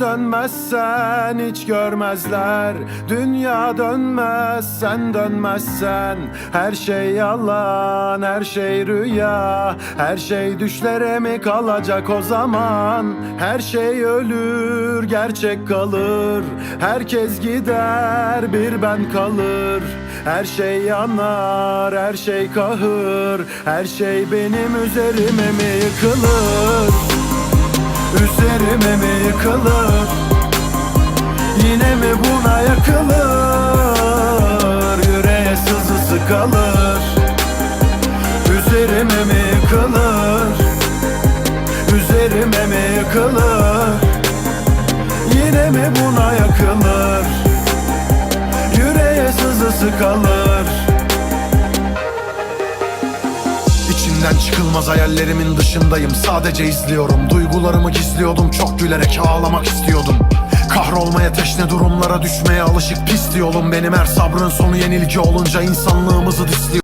dönmezsen hiç görmezler. Dünya dönmez sen dönmezsen. Her şey yalan her şey rüya. Her şey düşlere mi kalacak o zaman? Her şey ölür gerçek kalır. Herkes gider bir ben kalır. Her şey yanar her şey kahır. Her şey benim üzerime mi yıkılır yıkılır Yine mi buna yakılır? Yüreğe sızısı kalır Üzerime mi yıkılır? Üzerime mi yıkılır? Yine mi buna yakılır? Yüreğe sızısı kalır İçinden çıkılmaz hayallerimin dışındayım. Sadece izliyorum. Duygularımı gizliyordum. Çok gülerek ağlamak istiyordum. Kahrolmaya teşne durumlara düşmeye alışık pis yolum. Benim her sabrın sonu yenilgi olunca insanlığımızı disliyor